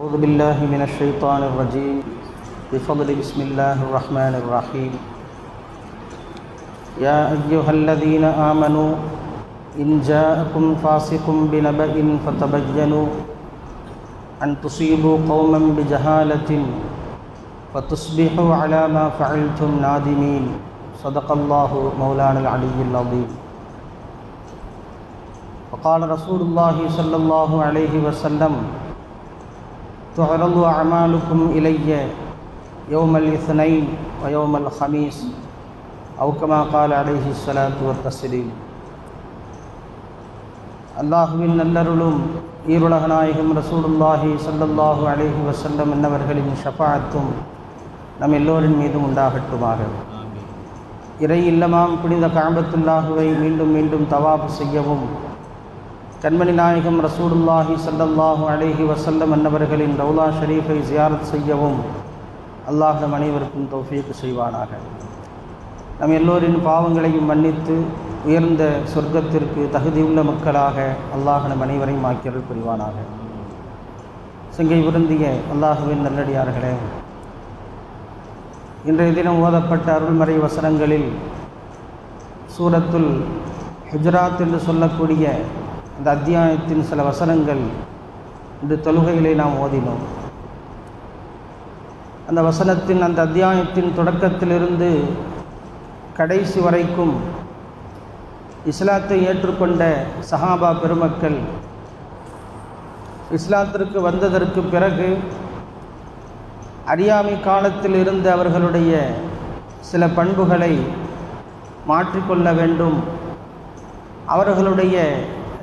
أعوذ بالله من الشيطان الرجيم. بفضل بسم الله الرحمن الرحيم. يا أيها الذين آمنوا إن جاءكم فاسق بنبأ فتبينوا أن تصيبوا قوما بجهالة فتصبحوا على ما فعلتم نادمين. صدق الله مولانا العلي العظيم. وقال رسول الله صلى الله عليه وسلم تعرض أعمالكم إلي يوم الاثنين ويوم الخميس أو كما قال عليه الصلاة والتسليم அல்லாஹுவின் நல்லருளும் ஈருலக நாயகம் ரசூலுல்லாஹி ஸல்லல்லாஹு அலைஹி வஸல்லம் என்னவர்களின் ஷஃபாஅத்தும் நம் எல்லோரின் மீதும் உண்டாகட்டுமாக இறை இல்லமாம் புனித காபத்துல்லாஹுவை மீண்டும் மீண்டும் தவாபு செய்யவும் கண்மணி நாயகம் ரசூலுல்லாஹி சல்லல்லாஹு அலேஹி வசல்லம் அன்னவர்களின் ரவுலா ஷரீஃபை ஜியாரத் செய்யவும் அல்லாஹ் நம் அனைவருக்கும் தௌஃபீக் செய்வானாக. நம் எல்லோரின் பாவங்களையும் மன்னித்து உயர்ந்த சொர்க்கத்திற்கு தகுதியுள்ள மக்களாக அல்லாஹ் நம் அனைவரையும் ஆக்கியர்கள் புரிவானாக. சிங்கை விருந்திய அல்லாஹுவின் நல்லடியார்களே இன்றைய தினம் ஓதப்பட்ட அருள்மறை வசனங்களில் சூரத்துல் ஹுஜராத் என்று சொல்லக்கூடிய அந்த அத்தியாயத்தின் சில வசனங்கள் இந்த தொழுகைகளை நாம் ஓதினோம். அந்த வசனத்தின் அந்த அத்தியாயத்தின் தொடக்கத்திலிருந்து கடைசி வரைக்கும் இஸ்லாத்தை ஏற்றுக்கொண்ட சஹாபா பெருமக்கள் இஸ்லாத்திற்கு வந்ததற்கு பிறகு அறியாமை காலத்தில் இருந்த அவர்களுடைய சில பண்புகளை மாற்றிக்கொள்ள வேண்டும். அவர்களுடைய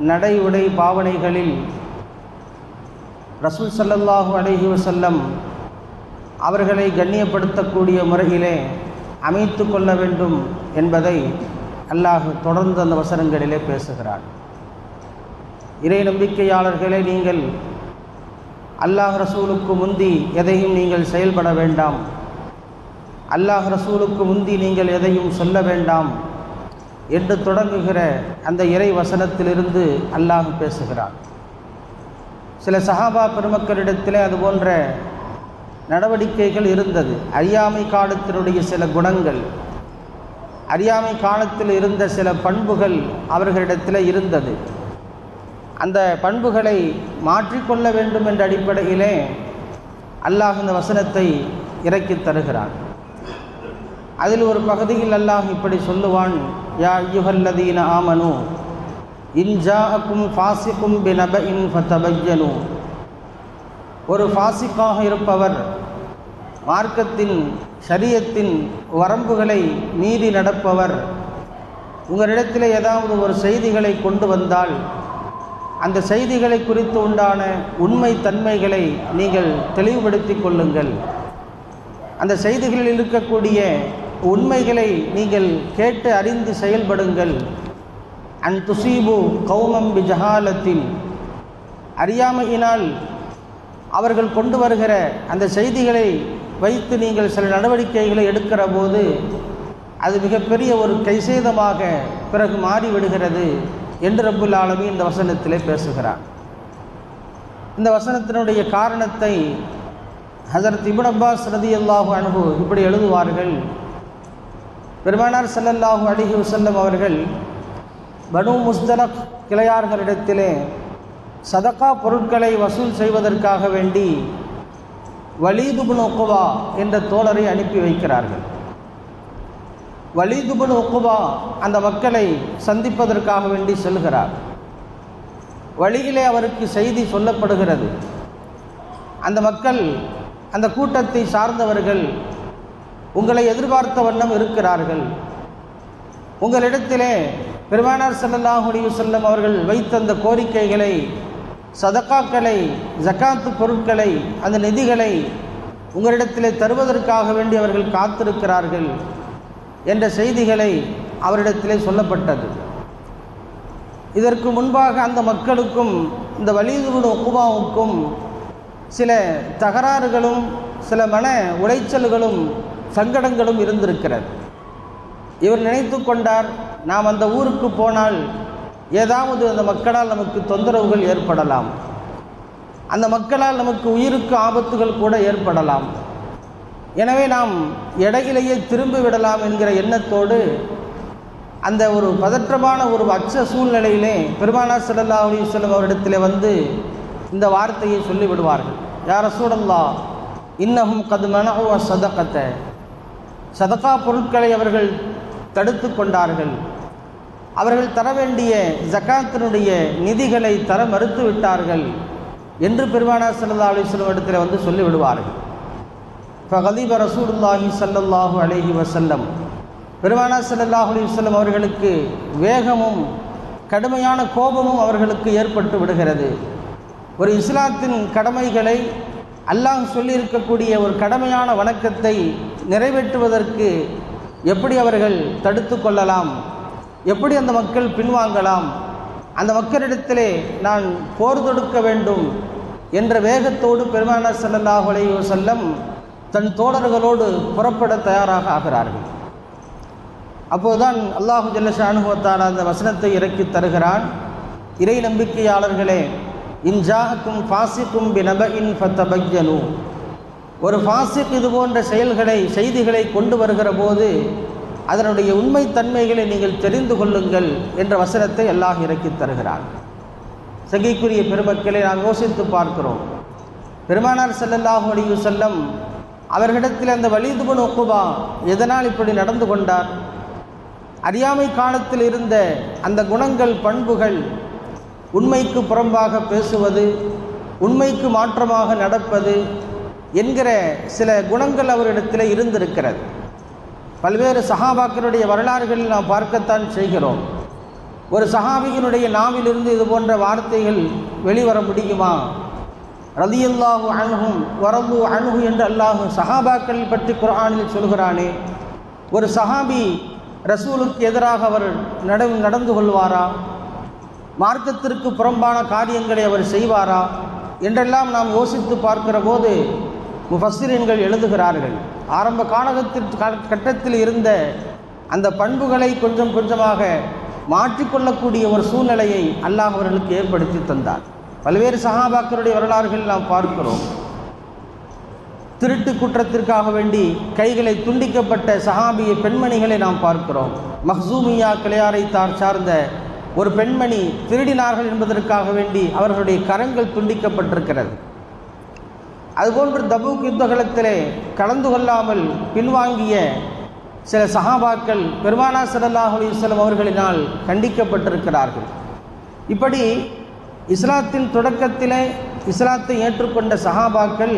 நடை உடை பாவனைகளில் ரசூல் சல்லல்லாஹு அலஹி வசல்லம் அவர்களை கண்ணியப்படுத்தக்கூடிய முறையிலே அமைத்து கொள்ள வேண்டும் என்பதை அல்லாஹ் தொடர்ந்து அந்த வசனங்களிலே பேசுகிறார் இறை நம்பிக்கையாளர்களே நீங்கள் அல்லாஹ் ரசூலுக்கு முந்தி எதையும் நீங்கள் செயல்பட வேண்டாம். அல்லாஹ் ரசூலுக்கு முந்தி நீங்கள் எதையும் சொல்ல வேண்டாம். என்று தொடங்குகிற அந்த இறை வசனத்திலிருந்து அல்லாஹ் பேசுகிறார் சில சஹாபா பெருமக்களிடத்திலே அது போன்ற நடவடிக்கைகள் இருந்தது. அறியாமை காலத்தினுடைய சில குணங்கள் அறியாமை காலத்தில் இருந்த சில பண்புகள் அவர்களிடத்தில் இருந்தது. அந்த பண்புகளை மாற்றிக்கொள்ள வேண்டும் என்ற அடிப்படையிலே அல்லாஹ் இந்த வசனத்தை இறக்கி தருகிறான். அதில் ஒரு பகுதியில் அல்லாஹ் இப்படி சொல்லுவான் யா யுஹல்லதீன ஆமனு இன்ஜாஅக்கும் ஃபாசிக்கும் பினப இன் ஃபத்தபையனு ஒரு ஃபாசிக்காக இருப்பவர் மார்க்கத்தின் சரியத்தின் வரம்புகளை மீறி நடப்பவர். உங்களிடத்தில் ஏதாவது ஒரு செய்திகளை கொண்டு வந்தால் அந்த செய்திகளை குறித்து உண்டான உண்மை தன்மைகளை நீங்கள் தெளிவுபடுத்தி கொள்ளுங்கள். அந்த செய்திகளில் இருக்கக்கூடிய உண்மைகளை நீங்கள் கேட்டு அறிந்து செயல்படுங்கள். அன் துசீபு கௌமம் பி அறியாமையினால் அவர்கள் கொண்டு வருகிற அந்த செய்திகளை வைத்து நீங்கள் சில நடவடிக்கைகளை எடுக்கிற போது அது மிகப்பெரிய ஒரு கைசேதமாக பிறகு மாறிவிடுகிறது என்று ரப்புல் ஆலமி இந்த வசனத்திலே பேசுகிறார். இந்த வசனத்தினுடைய காரணத்தை ஹசரத் இபுன் அப்பாஸ் ரதி அல்லாஹு அனுபு இப்படி எழுதுவார்கள். பெருமானார் சல்லல்லாஹு அலிஹி வசல்லம் அவர்கள் பனு முஸ்தலக் கிளையார்களிடத்திலே சதக்கா பொருட்களை வசூல் செய்வதற்காக வேண்டி வலீதுபுன் ஒக்குவா என்ற தோழரை அனுப்பி வைக்கிறார்கள். வலீதுபுன் ஒக்குவா அந்த மக்களை சந்திப்பதற்காக வேண்டி செல்கிறார். வழியிலே அவருக்கு செய்தி சொல்லப்படுகிறது. அந்த மக்கள் அந்த கூட்டத்தை சார்ந்தவர்கள் உங்களை எதிர்பார்த்த வண்ணம் இருக்கிறார்கள். உங்களிடத்திலே பெருமானார் செல்லல்லாஹுடைய செல்லம் அவர்கள் வைத்த அந்த கோரிக்கைகளை சதக்காக்களை ஜக்காத்து பொருட்களை அந்த நிதிகளை உங்களிடத்திலே தருவதற்காக வேண்டி அவர்கள் காத்திருக்கிறார்கள் என்ற செய்திகளை அவரிடத்திலே சொல்லப்பட்டது. இதற்கு முன்பாக அந்த மக்களுக்கும் இந்த வலிதுபுடு ஒக்குமாவுக்கும் சில தகராறுகளும் சில மன உளைச்சல்களும் சங்கடங்களும் இருந்திருக்கிறது. இவர் நினைத்து கொண்டார் நாம் அந்த ஊருக்கு போனால் ஏதாவது அந்த மக்களால் நமக்கு தொந்தரவுகள் ஏற்படலாம். அந்த மக்களால் நமக்கு உயிருக்கு ஆபத்துகள் கூட ஏற்படலாம். எனவே நாம் இடையிலேயே திரும்பி விடலாம் என்கிற எண்ணத்தோடு அந்த ஒரு பதற்றமான ஒரு அச்ச சூழ்நிலையிலே பெருமானா சல்லா அலைஹி வஸல்லம் அவரிடத்தில் வந்து இந்த வார்த்தையை சொல்லி விடுவார்கள் யார் ரசூலல்லா இன்னஹும் கது மனஹுவ சதக்கத்தை சதகா பொருட்களை அவர்கள் தடுத்து கொண்டார்கள். அவர்கள் தர வேண்டிய ஜக்காத்தினுடைய நிதிகளை தர மறுத்து விட்டார்கள் என்று பெருமானா சல்லா அலிஸ்லம் இடத்துல வந்து சொல்லி விடுவார்கள். கதீப ரசூலுல்லாஹி சல்லல்லாஹு அலஹி வசல்லம் பெருமானா சல்லாஹ் அலைஹி அவர்களுக்கு வேகமும் கடுமையான கோபமும் அவர்களுக்கு ஏற்பட்டு விடுகிறது. ஒரு இஸ்லாத்தின் கடமைகளை அல்லாஹ் சொல்லியிருக்கக்கூடிய ஒரு கடமையான வணக்கத்தை நிறைவேற்றுவதற்கு எப்படி அவர்கள் தடுத்து கொள்ளலாம்? எப்படி அந்த மக்கள் பின்வாங்கலாம்? அந்த மக்களிடத்திலே நான் போர் தொடுக்க வேண்டும் என்ற வேகத்தோடு பெருமானார் ஸல்லல்லாஹு அலைஹி செல்லம் தன் தோழர்களோடு புறப்பட தயாராக ஆகிறார்கள். அப்போதுதான் அல்லாஹு ஜல்லஷானுவத்தால் அந்த வசனத்தை இறக்கி தருகிறான். இறை நம்பிக்கையாளர்களே இன்ஜாக்கும் ஃபாசிக்கும் பினப இன் ஃபத்தபக்யனு ஒரு ஃபாசிக் இது போன்ற செயல்களை செய்திகளை கொண்டு வருகிற போது அதனுடைய உண்மைத்தன்மைகளை நீங்கள் தெரிந்து கொள்ளுங்கள் என்ற வசனத்தை எல்லாம் இறக்கி தருகிறார் சகைக்குரிய பெருமக்களை நாம் யோசித்து பார்க்கிறோம். பெருமானார் செல்லல்லாஹு அலைஹி செல்லம் அவர்களிடத்தில் அந்த வலிதுபன் ஒக்குபா எதனால் இப்படி நடந்து கொண்டார்? அறியாமை காலத்தில் இருந்த அந்த குணங்கள் பண்புகள் உண்மைக்கு புறம்பாக பேசுவது உண்மைக்கு மாற்றமாக நடப்பது என்கிற சில குணங்கள் அவரிடத்தில் இருந்திருக்கிறது. பல்வேறு சஹாபாக்களுடைய வரலாறுகளில் நாம் பார்க்கத்தான் செய்கிறோம். ஒரு சஹாபியினுடைய நாவிலிருந்து இது போன்ற வார்த்தைகள் வெளிவர முடியுமா? ரதியல்லாஹு அணுகும் வரந்து அணுகு என்று அல்லாஹு சஹாபாக்கள் பற்றி குரானில் சொல்கிறானே ஒரு சஹாபி ரசூலுக்கு எதிராக அவர் நட நடந்து கொள்வாரா? மார்க்கத்திற்கு புறம்பான காரியங்களை அவர் செய்வாரா? என்றெல்லாம் நாம் யோசித்து பார்க்கிற போது முஃபஸ்ஸிரீன்கள் எழுதுகிறார்கள். ஆரம்ப காலகத்தில் கட்டத்தில் இருந்த அந்த பண்புகளை கொஞ்சம் கொஞ்சமாக மாற்றிக்கொள்ளக்கூடிய ஒரு சூழ்நிலையை அல்லாஹ் அவர்களுக்கு ஏற்படுத்தி தந்தார். பல்வேறு சகாபாக்களுடைய வரலாறுகள் நாம் பார்க்கிறோம். திருட்டு குற்றத்திற்காக வேண்டி கைகளை துண்டிக்கப்பட்ட சஹாபிய பெண்மணிகளை நாம் பார்க்கிறோம். மஹசூமியா கிளையாரை தார் சார்ந்த ஒரு பெண்மணி திருடினார்கள் என்பதற்காக வேண்டி அவர்களுடைய கரங்கள் துண்டிக்கப்பட்டிருக்கிறது. அதுபோன்று தபூக் யுத்தகலத்திலே கலந்து கொள்ளாமல் பின்வாங்கிய சில சஹாபாக்கள் பெருமானா ஸல்லல்லாஹு அலைஹி அவர்களினால் கண்டிக்கப்பட்டிருக்கிறார்கள். இப்படி இஸ்லாத்தின் தொடக்கத்திலே இஸ்லாத்தை ஏற்றுக்கொண்ட சஹாபாக்கள்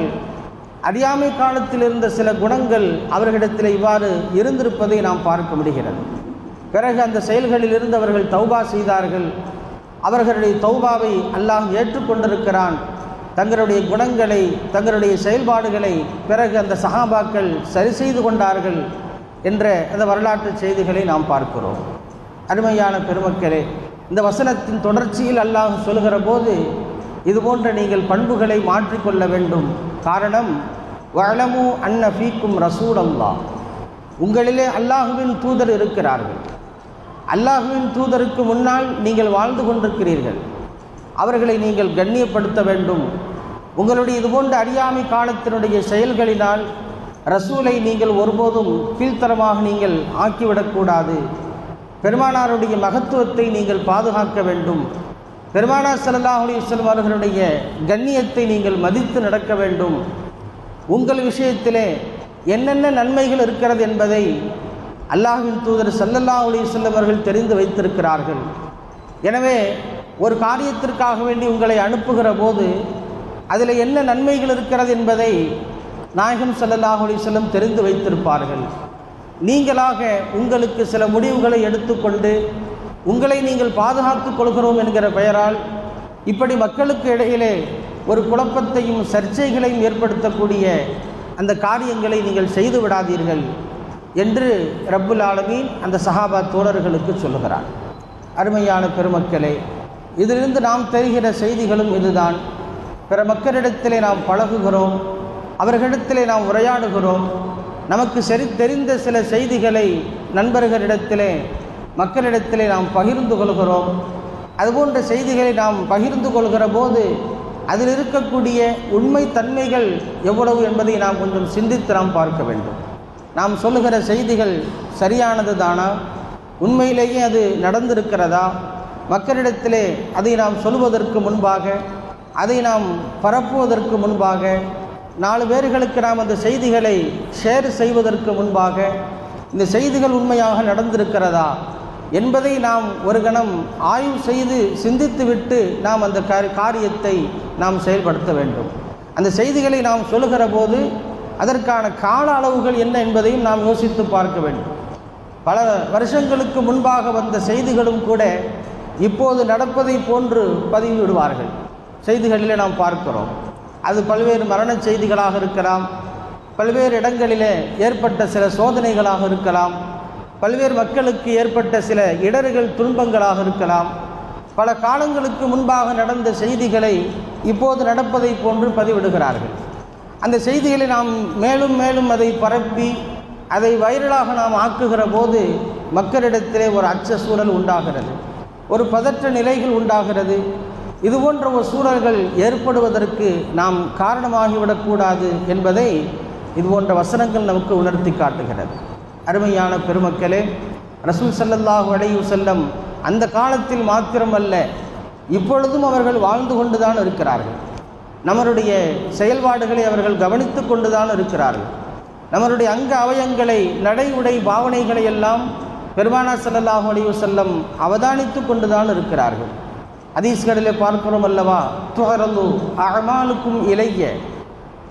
அறியாமை காலத்தில் இருந்த சில குணங்கள் அவர்களிடத்தில் இவ்வாறு இருந்திருப்பதை நாம் பார்க்க முடிகிறது. பிறகு அந்த செயல்களில் இருந்து அவர்கள் தௌபா செய்தார்கள். அவர்களுடைய தௌபாவை அல்லாஹ் ஏற்றுக்கொண்டிருக்கிறான். தங்களுடைய குணங்களை தங்களுடைய செயல்பாடுகளை பிறகு அந்த சஹாபாக்கள் சரி செய்து கொண்டார்கள் என்ற அந்த வரலாற்று செய்திகளை நாம் பார்க்கிறோம். அருமையான பெருமக்களே இந்த வசனத்தின் தொடர்ச்சியில் அல்லாஹ் சொல்கிற போது இதுபோன்ற நீங்கள் பண்புகளை மாற்றிக்கொள்ள வேண்டும். காரணம் வளமு அன்ன ஃபீக்கும் ரசூல் அல்லாஹ் உங்களிலே அல்லாஹுவின் தூதர் இருக்கிறார்கள். அல்லாஹுவின் தூதருக்கு முன்னால் நீங்கள் வாழ்ந்து கொண்டிருக்கிறீர்கள். அவர்களை நீங்கள் கண்ணியப்படுத்த வேண்டும். உங்களுடைய இதுபோன்ற அறியாமை காலத்தினுடைய செயல்களினால் ரசூலை நீங்கள் ஒருபோதும் கீழ்த்தரமாக நீங்கள் ஆக்கிவிடக்கூடாது. பெருமானாருடைய மகத்துவத்தை நீங்கள் பாதுகாக்க வேண்டும். பெருமானார் ஸல்லல்லாஹு அலைஹி அவர்களுடைய கண்ணியத்தை நீங்கள் மதித்து நடக்க வேண்டும். உங்கள் விஷயத்திலே என்னென்ன நன்மைகள் இருக்கிறது என்பதை அல்லாஹ்வின் தூதர் ஸல்லல்லாஹு அலைஹி அவர்கள் தெரிந்து வைத்திருக்கிறார்கள். எனவே ஒரு காரியத்திற்காக வேண்டி உங்களை அனுப்புகிற போது அதில் என்ன நன்மைகள் இருக்கிறது என்பதை நாயகம் ஸல்லல்லாஹு அலைஹி தெரிந்து வைத்திருப்பார்கள். நீங்களாக உங்களுக்கு சில முடிவுகளை எடுத்துக்கொண்டு உங்களை நீங்கள் பாதுகாத்துக் கொள்கிறோம் என்கிற பெயரால் இப்படி மக்களுக்கு இடையிலே ஒரு குழப்பத்தையும் சர்ச்சைகளையும் ஏற்படுத்தக்கூடிய அந்த காரியங்களை நீங்கள் செய்து விடாதீர்கள் என்று ரப்புல் ஆலமீன் அந்த சஹாபா தோழர்களுக்கு சொல்லுகிறார். அருமையான பெருமக்களே இதிலிருந்து நாம் தெரிகிற செய்திகளும் இதுதான். பிற மக்களிடத்திலே நாம் பழகுகிறோம் அவர்களிடத்திலே நாம் உரையாடுகிறோம். நமக்கு சரி தெரிந்த சில செய்திகளை நண்பர்களிடத்திலே மக்களிடத்திலே நாம் பகிர்ந்து கொள்கிறோம். அதுபோன்ற செய்திகளை நாம் பகிர்ந்து கொள்கிற போது அதில் இருக்கக்கூடிய உண்மை தன்மைகள் எவ்வளவு என்பதை நாம் கொஞ்சம் சிந்தித்து நாம் பார்க்க வேண்டும். நாம் சொல்லுகிற செய்திகள் சரியானது தானா? உண்மையிலேயே அது நடந்திருக்கிறதா? மக்களிடத்திலே அதை நாம் சொல்வதற்கு முன்பாக அதை நாம் பரப்புவதற்கு முன்பாக நாலு பேர்களுக்கு நாம் அந்த செய்திகளை ஷேர் செய்வதற்கு முன்பாக இந்த செய்திகள் உண்மையாக நடந்திருக்கிறதா என்பதை நாம் ஒரு கணம் ஆய்வு செய்து சிந்தித்துவிட்டு நாம் அந்த காரியத்தை நாம் செயல்படுத்த வேண்டும். அந்த செய்திகளை நாம் சொல்லுகிற போது அதற்கான கால அளவுகள் என்ன என்பதையும் நாம் யோசித்து பார்க்க வேண்டும். பல வருஷங்களுக்கு முன்பாக வந்த செய்திகளும் கூட இப்போது நடப்பதை போன்று பதிவிடுவார்கள் செய்திகளில் நாம் பார்க்கிறோம். அது பல்வேறு மரண செய்திகளாக இருக்கலாம். பல்வேறு இடங்களிலே ஏற்பட்ட சில சோதனைகளாக இருக்கலாம். பல்வேறு மக்களுக்கு ஏற்பட்ட சில இடர்கள் துன்பங்களாக இருக்கலாம். பல காலங்களுக்கு முன்பாக நடந்த செய்திகளை இப்போது நடப்பதை போன்று பதிவிடுகிறார்கள். அந்த செய்திகளை நாம் மேலும் மேலும் அதை பரப்பி அதை வைரலாக நாம் ஆக்குகிற போது மக்களிடத்திலே ஒரு அச்ச சூழல் உண்டாகிறது. ஒரு பதற்ற நிலைகள் உண்டாகிறது. இது போன்ற ஒரு சூழல்கள் ஏற்படுவதற்கு நாம் காரணமாகிவிடக்கூடாது என்பதை இது போன்ற வசனங்கள் நமக்கு உணர்த்தி காட்டுகிறது. அருமையான பெருமக்களே ரசூல் சல்லல்லாஹு அலையு செல்லம் அந்த காலத்தில் மாத்திரமல்ல இப்பொழுதும் அவர்கள் வாழ்ந்து கொண்டுதான் இருக்கிறார்கள். நம்மளுடைய செயல்பாடுகளை அவர்கள் கவனித்து கொண்டுதான் இருக்கிறார்கள். நம்மளுடைய அங்க அவயங்களை நடை உடை பாவனைகளை எல்லாம் பெருமானா சல்லல்லாஹு அலையு செல்லம் அவதானித்து கொண்டுதான் இருக்கிறார்கள். அதீஸ்களிலே பார்க்கிறோம் அல்லவா? துகரலு அகமாலுக்கும் இளைய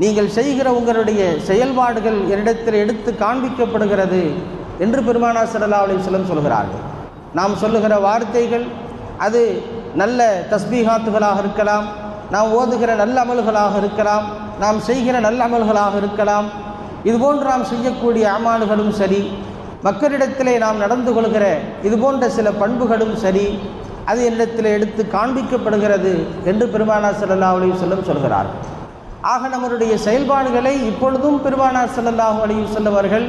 நீங்கள் செய்கிற உங்களுடைய செயல்பாடுகள் என்னிடத்தில் எடுத்து காண்பிக்கப்படுகிறது என்று பெருமானா சல்லா அலி சொல்லம் சொல்கிறார்கள். நாம் சொல்லுகிற வார்த்தைகள் அது நல்ல தஸ்பீகாத்துகளாக இருக்கலாம் நாம் ஓதுகிற நல்ல அமல்களாக இருக்கலாம் நாம் செய்கிற நல்ல அமல்களாக இருக்கலாம். இதுபோன்று நாம் செய்யக்கூடிய அமால்களும் சரி மக்களிடத்திலே நாம் நடந்து கொள்கிற இதுபோன்ற சில பண்புகளும் சரி அது என்னிடத்தில் எடுத்து காண்பிக்கப்படுகிறது என்று பெருமானா சல்லா அலி சொல்லம் சொல்கிறார். ஆக நம்மளுடைய செயல்பாடுகளை இப்பொழுதும் பெருமானா சல்லல்லாஹு அலி செல்லவர்கள்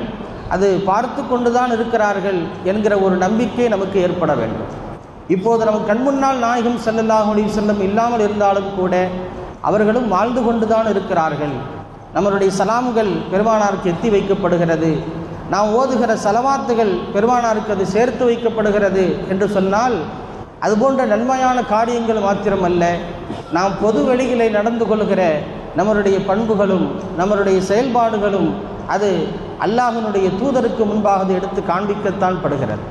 அது பார்த்து கொண்டுதான் இருக்கிறார்கள் என்கிற ஒரு நம்பிக்கை நமக்கு ஏற்பட வேண்டும். இப்போது நமக்கு கண்முன்னால் நாயகம் செல்லல்லாஹு அலி செல்லம் இல்லாமல் இருந்தாலும் கூட அவர்களும் வாழ்ந்து கொண்டுதான் இருக்கிறார்கள். நம்மளுடைய சலாம்கள் பெருமானாருக்கு எத்தி வைக்கப்படுகிறது. நாம் ஓதுகிற சலவாத்துகள் பெருமானாருக்கு அது சேர்த்து வைக்கப்படுகிறது என்று சொன்னால் அதுபோன்ற நன்மையான காரியங்கள் மாத்திரமல்ல நாம் பொது வெளிகளை நடந்து கொள்கிற நம்மளுடைய பண்புகளும் நம்மளுடைய செயல்பாடுகளும் அது அல்லாஹனுடைய தூதருக்கு முன்பாக அது எடுத்து காண்பிக்கத்தான் படுகிறது.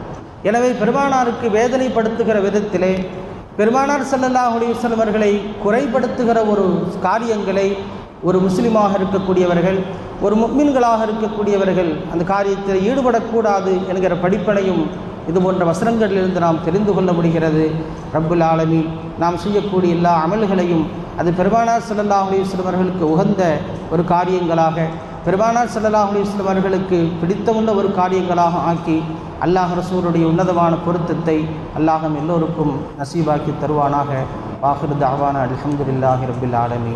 எனவே பெருமானாருக்கு வேதனைப்படுத்துகிற விதத்திலே பெருமானார் சல்லல்லாஹ் அலிவசலம் அவர்களை குறைப்படுத்துகிற ஒரு காரியங்களை ஒரு முஸ்லீமாக இருக்கக்கூடியவர்கள் ஒரு முக்மீன்களாக இருக்கக்கூடியவர்கள் அந்த காரியத்தில் ஈடுபடக்கூடாது என்கிற படிப்பனையும் இது போன்ற வசனங்களிலிருந்து நாம் தெரிந்து கொள்ள முடிகிறது. ரப்புல் ஆலமி நாம் செய்யக்கூடிய எல்லா அமல்களையும் அது பெருமானார் சல்லல்லாஹ் அலிஸ்லம் அவர்களுக்கு உகந்த ஒரு காரியங்களாக பெருமானார் சல்லல்லாஹ் அலிஸ்லம் அவர்களுக்கு பிடித்தமுள்ள ஒரு காரியங்களாக ஆக்கி அல்லாஹ் ரசூருடைய உன்னதமான பொருத்தத்தை அல்லாஹம் எல்லோருக்கும் நசீபாக்கி தருவானாக. வாஹிரு ஆவான அலமதுல்லாஹி ரபுல் ஆலமி